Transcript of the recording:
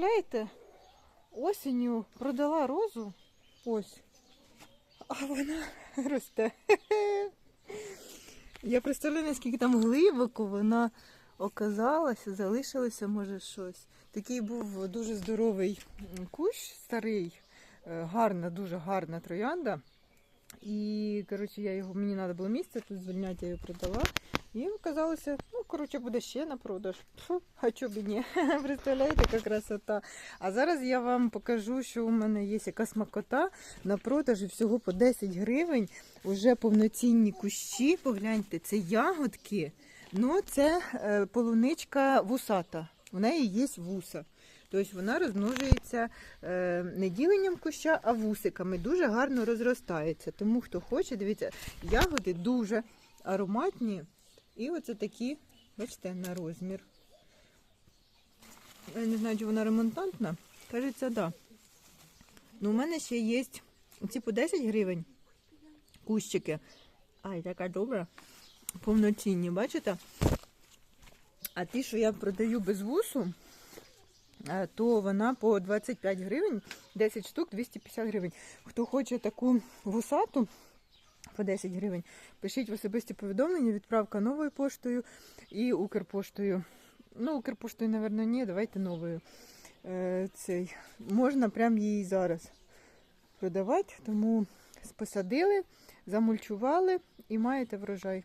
представляєте, осінню продала розу. Ось. А вона росте. Я представляю, наскільки там глибоко вона оказалася, залишилося, може, щось. Такий був дуже здоровий кущ, старий, е, гарна, дуже гарна троянда. І, коротше, я його, мені треба було місце тут звільняти, я його продала. І оказалося, ну, коротше, буде ще на продаж. Фу, а чого б і ні? Представляєте, яка красота. А зараз я вам покажу, що у мене є яка смакота на продажі всього по 10 гривень. Уже повноцінні кущі. Погляньте, це ягодки. Ну, це е, полуничка вусата. У неї є вуса. Тобто вона розмножується е, не діленням куща, а вусиками. Дуже гарно розростається. Тому хто хоче, дивіться, ягоди дуже ароматні. І оце такі, бачите, на розмір. Я не знаю, чи вона ремонтантна. Кажеться. Да. Ну, у мене ще є ці по 10 гривень кущики. Ай, така добра. Повноцінні, бачите? А ті, що я продаю без вусу, то вона по 25 гривень, 10 штук 250 гривень. Хто хоче таку вусату по 10 гривень, пишіть в особисті повідомлення, відправка новою поштою і Укрпоштою. Ну, Укрпоштою, мабуть, ні, давайте новою. Е, цей. Можна прямо її зараз продавати, тому посадили, замульчували і маєте врожай.